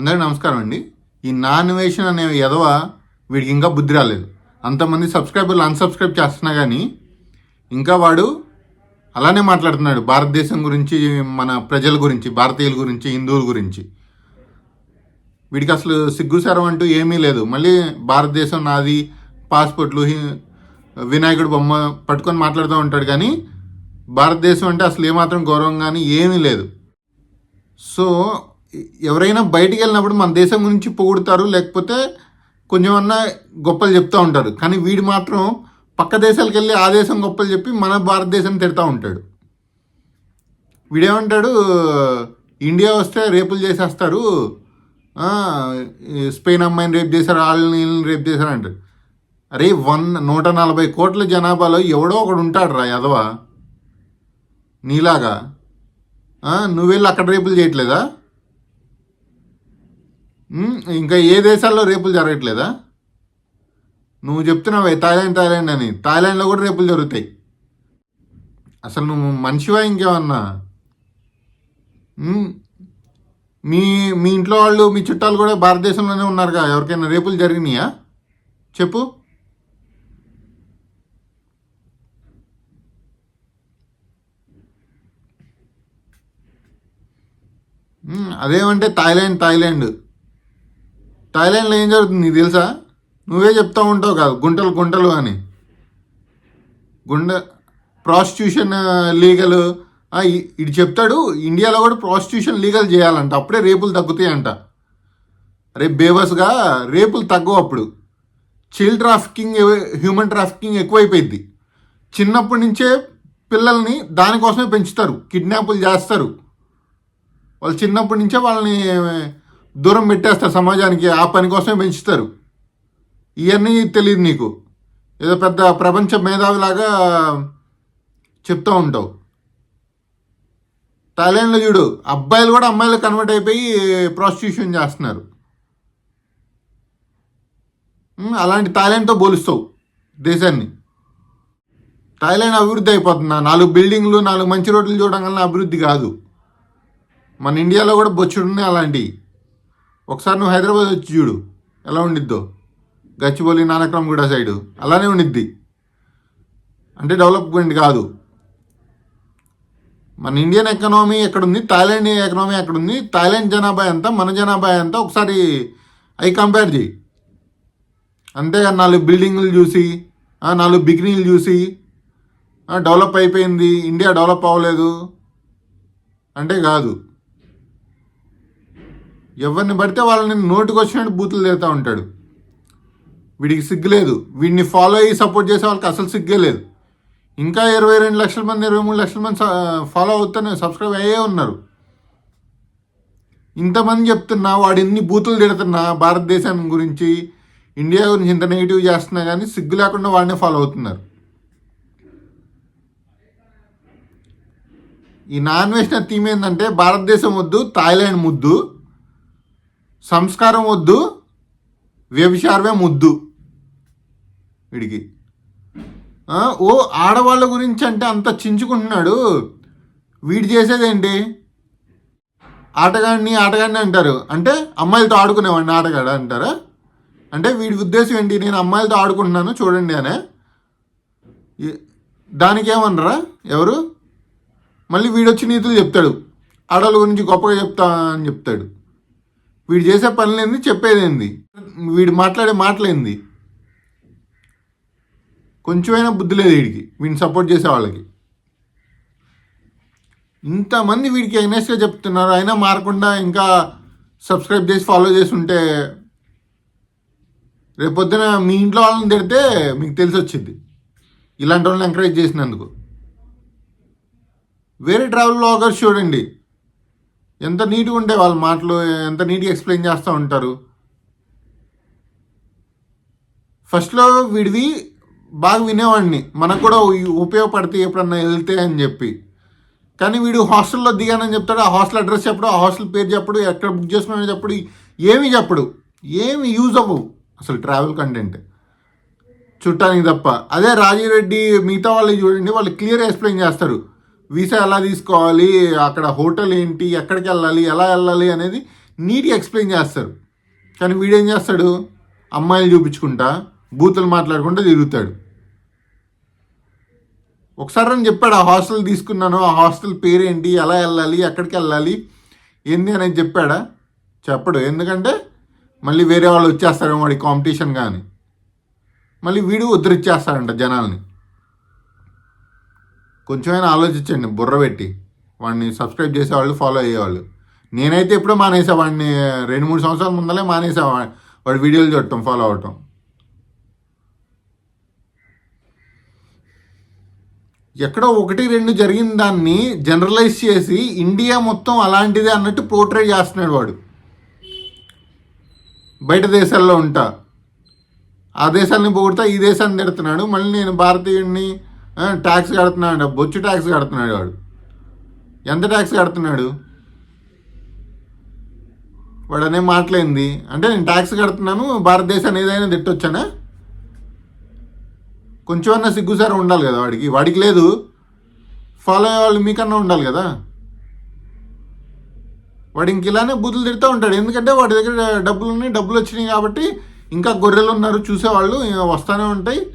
అందరికీ నమస్కారం అండి. ఈ నాన్ వేషన్ అనే ఎదవ వీడికి ఇంకా బుద్ధి రాలేదు. అంతమంది సబ్స్క్రైబర్లు అన్సబ్స్క్రైబ్ చేస్తున్నా కానీ ఇంకా వాడు అలానే మాట్లాడుతున్నాడు. భారతదేశం గురించి మన ప్రజల గురించి భారతీయుల గురించి హిందువుల గురించి. వీడికి అసలు సిగ్గుసారం అంటూ ఏమీ లేదు. మళ్ళీ భారతదేశం నాది పాస్పోర్ట్లు వినాయకుడు బొమ్మ పట్టుకొని మాట్లాడుతూ ఉంటాడు కానీ భారతదేశం అంటే అసలు ఏమాత్రం గౌరవం కానీ ఏమీ లేదు. సో ఎవరైనా బయటికి వెళ్ళినప్పుడు మన దేశం గురించి పొగుడుతారు లేకపోతే కొంచెం అన్నా గొప్పలు చెప్తూ ఉంటారు. కానీ వీడు మాత్రం పక్క దేశాలకు వెళ్ళి ఆ దేశం గొప్పలు చెప్పి మన భారతదేశం తిడతా ఉంటాడు. వీడేమంటాడు ఇండియా వస్తే రేపులు చేసేస్తారు. స్పెయిన్ అమ్మాయిని రేపు చేశారు వాళ్ళని రేపు చేశారు అంటారు అరే వన్ నూట నలభై కోట్ల జనాభాలో ఎవడో ఒకడు ఉంటాడు రా యదవా. నీలాగా. ఆ, నువ్వెళ్ళి అక్కడ రేపులు చేయట్లేదా? ఇంకా ఏ దేశాల్లో రేపులు జరగట్లేదా? నువ్వు చెప్తున్నావే థాయిలాండ్ థాయిలాండ్ అని. థాయిలాండ్లో కూడా రేపులు జరుగుతాయి. అసలు నువ్వు మనిషివా ఇంకేమన్నా? మీ మీ ఇంట్లో వాళ్ళు మీ చుట్టాలు కూడా భారతదేశంలోనే ఉన్నారుగా. ఎవరికైనా రేపులు జరిగినాయా? చెప్పు. అదేమంటే థాయిలాండ్ థాయిలాండ్. థాయిలాండ్లో ఏం జరుగుతుంది నీకు తెలుసా? నువ్వే చెప్తా ఉంటావు కాదు. గుంటలు గుంటలు అని. గుండె ప్రాస్టిట్యూషన్ లీగల్ ఇటు చెప్తాడు ఇండియాలో కూడా ప్రాస్టిట్యూషన్ లీగల్ చేయాలంట. అప్పుడే రేపులు తగ్గుతాయంట. రేపు బేబస్గా రేపులు తగ్గవు అప్పుడు. చైల్డ్ ట్రాఫికింగ్ హ్యూమన్ ట్రాఫికింగ్ ఎక్కువైపోయింది చిన్నప్పటి నుంచే పిల్లల్ని దానికోసమే పెంచుతారు. కిడ్నాపులు చేస్తారు. వాళ్ళు చిన్నప్పటి నుంచే వాళ్ళని దూరం పెట్టేస్తారు సమాజానికి ఆ పని కోసమే పెంచుతారు. ఇవన్నీ తెలియదు నీకు. ఏదో పెద్ద ప్రపంచ మేధావిలాగా చెప్తూ ఉంటావు. థాయిలాండ్లో చూడు అబ్బాయిలు కూడా అమ్మాయిలు కన్వర్ట్ అయిపోయి ప్రాస్టిట్యూషన్ చేస్తున్నారు. అలాంటి థాయిలాండ్తో పోలుస్తావు దేశాన్ని. థాయిలాండ్ అభివృద్ధి అయిపోతుంది? నాలుగు బిల్డింగ్లు నాలుగు మంచి రోడ్లు చూడడం వల్ల అభివృద్ధి కాదు. మన ఇండియాలో కూడా బొచ్చుడున్నాయి అలాంటివి ఒకసారి నువ్వు హైదరాబాద్ వచ్చి చూడు. ఎలా ఉండిద్దో. గచ్చిబౌలి నానక్రమగూడ సైడు. అలానే ఉండిద్ది. అంటే డెవలప్మెంట్ కాదు. మన ఇండియన్ ఎకనామీ ఎక్కడుంది? థాయిలాండ్ ఎకనామీ ఎక్కడుంది? థాయిలాండ్ జనాభా ఎంత? మన జనాభా ఎంత? ఒకసారి అవి కంపేర్ చేయి. అంతేగా నాలుగు బిల్డింగ్లు చూసి నాలుగు బిగినీలు చూసి డెవలప్ అయిపోయింది. ఇండియా డెవలప్ అవ్వలేదు. అంటే కాదు ఎవరిని పడితే వాళ్ళని నోటికి వచ్చినట్టు బూతులు తిరుగుతూ ఉంటాడు. వీడికి సిగ్గు లేదు వీడిని ఫాలో అయ్యి సపోర్ట్ చేసే వాళ్ళకి అసలు సిగ్గే లేదు. ఇంకా ఇరవై రెండు లక్షల మంది ఇరవై మూడు లక్షల మంది ఫాలో అవుతూనే సబ్స్క్రైబ్ అయ్యే ఉన్నారు. ఇంతమంది చెప్తున్నా వాడు ఎన్ని బూతులు తిడుతున్నా భారతదేశం గురించి ఇండియా గురించి ఇంత నెగిటివ్ చేస్తున్నా కానీ సిగ్గు లేకుండా వాడినే ఫాలో అవుతున్నారు. ఈ నాన్ వేసిన థీమ్ ఏంటంటే భారతదేశం వద్దు థాయిలాండ్ ముద్దు. సంస్కారం వద్దు వ్యభిచారమే ముద్దు. వీడికి. ఓ ఆడవాళ్ళ గురించి అంటే అంత చించుకుంటున్నాడు. వీడు చేసేదేంటి? ఆటగాడిని ఆటగాడిని అంటారు. అంటే అమ్మాయిలతో ఆడుకునేవాడిని ఆటగాడు అంటారా? అంటే వీడి ఉద్దేశం ఏంటి? నేను అమ్మాయిలతో ఆడుకుంటున్నాను చూడండి అనే. దానికి ఏమనరా ఎవరు? మళ్ళీ వీడొచ్చి నీతులు చెప్తాడు. ఆడవాళ్ళ గురించి గొప్పగా చెప్తా అని చెప్తాడు. వీడు చేసే పనులేంది చెప్పేదేంది? వీడు మాట్లాడే మాటలేంది? కొంచెమైనా బుద్ధి లేదు వీడికి వీడిని సపోర్ట్ చేసే వాళ్ళకి. ఇంతమంది వీడికి ఎగ్నెస్ట్గా చెప్తున్నారు అయినా మారకుండా ఇంకా సబ్స్క్రైబ్ చేసి ఫాలో చేసి ఉంటే రేపొద్దున మీ ఇంట్లో వాళ్ళని తిడితే మీకు తెలిసి వచ్చింది ఇలాంటి వాళ్ళని ఎంకరేజ్ చేసినందుకు. వేరే ట్రావెల్ బ్లాగర్స్ చూడండి. ఎంత నీట్గా ఉండే వాళ్ళ మాటలు ఎంత నీట్గా ఎక్స్ప్లెయిన్ చేస్తూ ఉంటారు. ఫస్ట్లో వీడివి బాగా వినేవాడిని. మనకు కూడా ఉపయోగపడితే ఎప్పుడన్నా వెళ్తే అని చెప్పి. కానీ వీడు హాస్టల్లో దిగానని చెప్తాడు ఆ హాస్టల్ అడ్రస్ చెప్పడు ఆ హాస్టల్ పేరు చెప్పడు ఎక్కడ బుక్ చేసుకున్నాడో చెప్పడు ఏమి చెప్పడు. ఏమి యూజ్ అవ్వవు. అసలు ట్రావెల్ కంటెంట్ చుట్టానికి తప్ప. అదే రాజిరెడ్డి మిగతా వాళ్ళు చూడండి వాళ్ళు క్లియర్ ఎక్స్ప్లెయిన్ చేస్తారు. వీసా ఎలా తీసుకోవాలి అక్కడ హోటల్ ఏంటి ఎక్కడికి వెళ్ళాలి ఎలా వెళ్ళాలి అనేది నీట్గా ఎక్స్ప్లెయిన్ చేస్తారు. కానీ వీడేం చేస్తాడు? అమ్మాయిలు చూపించుకుంటా బూతులు మాట్లాడుకుంటూ తిరుగుతాడు. ఒకసారి అని చెప్పాడు ఆ హాస్టల్ తీసుకున్నాను ఆ హాస్టల్ పేరేంటి ఎలా వెళ్ళాలి ఎక్కడికి వెళ్ళాలి ఏంది? అనేది చెప్పాడా? చెప్పడు. ఎందుకంటే మళ్ళీ వేరే వాళ్ళు వచ్చేస్తారు వాడి కాంపిటీషన్ కానీ. మళ్ళీ వీడు ఉద్ధరించేస్తాడంట జనాల్ని. కొంచెమైనా ఆలోచించండి బుర్ర పెట్టి. వాడిని సబ్స్క్రైబ్ చేసేవాళ్ళు ఫాలో అయ్యేవాళ్ళు. నేనైతే ఎప్పుడో మానేసా వాడిని రెండు మూడు సంవత్సరాల ముందలే మానేసా వాడి వీడియోలు చూడటం ఫాలో అవటం. ఎక్కడో ఒకటి రెండు జరిగిన దాన్ని జనరలైజ్ చేసి ఇండియా మొత్తం అలాంటిదే అన్నట్టు పోర్ట్రేట్ చేస్తున్నాడు వాడు. బయట దేశాల్లో ఉంటా. ఆ దేశాన్ని పోగొడతా ఈ దేశాన్ని తిడుతున్నాడు. మళ్ళీ నేను భారతీయుడిని ట్యాక్స్ కడుతున్నాడు బొచ్చు ట్యాక్స్ కడుతున్నాడు వాడు. ఎంత ట్యాక్స్ కడుతున్నాడు? వాడు అనే మాట్లాడింది అంటే నేను ట్యాక్స్ కడుతున్నాను భారతదేశాన్ని ఏదైనా తిట్టొచ్చానా? కొంచెం అన్నా సిగ్గుసారి ఉండాలి కదా వాడికి. వాడికి లేదు. ఫాలో అయ్యే వాళ్ళు మీకన్నా ఉండాలి కదా. వాడు ఇంక ఇలానే బూతులు తిడుతూ ఉంటాడు. ఎందుకంటే వాడి దగ్గర డబ్బులు ఉన్నాయి డబ్బులు వచ్చినాయి కాబట్టి ఇంకా గొర్రెలు ఉన్నారు చూసేవాళ్ళు వస్తూనే ఉంటాయి.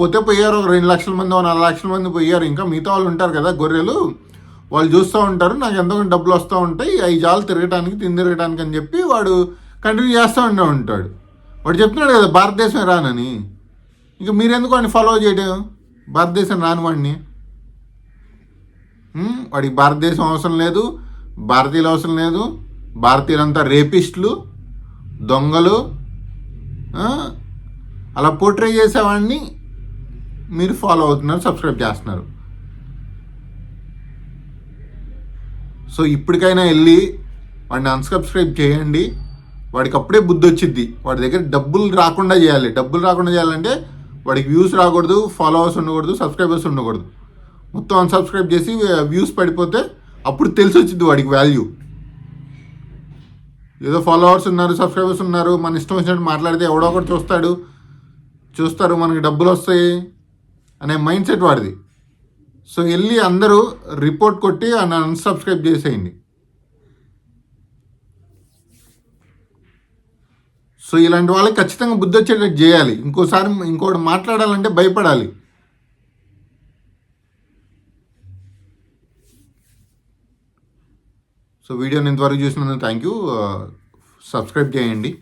పోతే పోయారు ఒక రెండు లక్షల మంది నాలుగు లక్షల మంది పోయారు. ఇంకా మిగతా వాళ్ళు ఉంటారు కదా గొర్రెలు. వాళ్ళు చూస్తూ ఉంటారు నాకు ఎంతో డబ్బులు వస్తూ ఉంటాయి అవి జాలు తిరగటానికి తిని తిరగటానికి అని చెప్పి వాడు కంటిన్యూ చేస్తూ ఉండే ఉంటాడు. వాడు చెప్తున్నాడు కదా భారతదేశం రానని. ఇంకా మీరెందుకు వాడిని ఫాలో చేయడం? భారతదేశం రాని వాడిని. వాడికి భారతదేశం అవసరం లేదు భారతీయులు అవసరం లేదు భారతీయులంతా రేపిస్టులు దొంగలు అలా పోర్ట్రే చేసేవాడిని. మీరు ఫాలో అవుతున్నారు సబ్స్క్రైబ్ చేస్తున్నారు. సో ఇప్పటికైనా వెళ్ళి వాడిని అన్సబ్స్క్రైబ్ చేయండి. వాడికి అప్పుడే బుద్ధి వచ్చింది వాడి దగ్గర డబ్బులు రాకుండా చేయాలి. డబ్బులు రాకుండా చేయాలంటే వాడికి వ్యూస్ రాకూడదు ఫాలోవర్స్ ఉండకూడదు సబ్స్క్రైబర్స్ ఉండకూడదు. మొత్తం అన్సబ్స్క్రైబ్ చేసి వ్యూస్ పడిపోతే అప్పుడు తెలిసి వచ్చింది వాడికి వాల్యూ ఏదో ఫాలోవర్స్ ఉన్నారు సబ్స్క్రైబర్స్ ఉన్నారు మన ఇష్టం వచ్చినట్టు మాట్లాడితే ఎవడో ఒకటి చూస్తాడు. చూస్తారు మనకి డబ్బులు వస్తాయి. అనే మైండ్ సెట్ వాడిది. సో వెళ్ళి అందరూ రిపోర్ట్ కొట్టి అని అన్సబ్స్క్రైబ్ చేసేయండి. సో ఇలాంటి వాళ్ళకి ఖచ్చితంగా బుద్ధి వచ్చేటట్టు చేయాలి. ఇంకోసారి ఇంకోటి మాట్లాడాలంటే భయపడాలి. సో వీడియోని ఇంతవరకు చూసినందుకు థ్యాంక్ యూ సబ్స్క్రైబ్ చేయండి.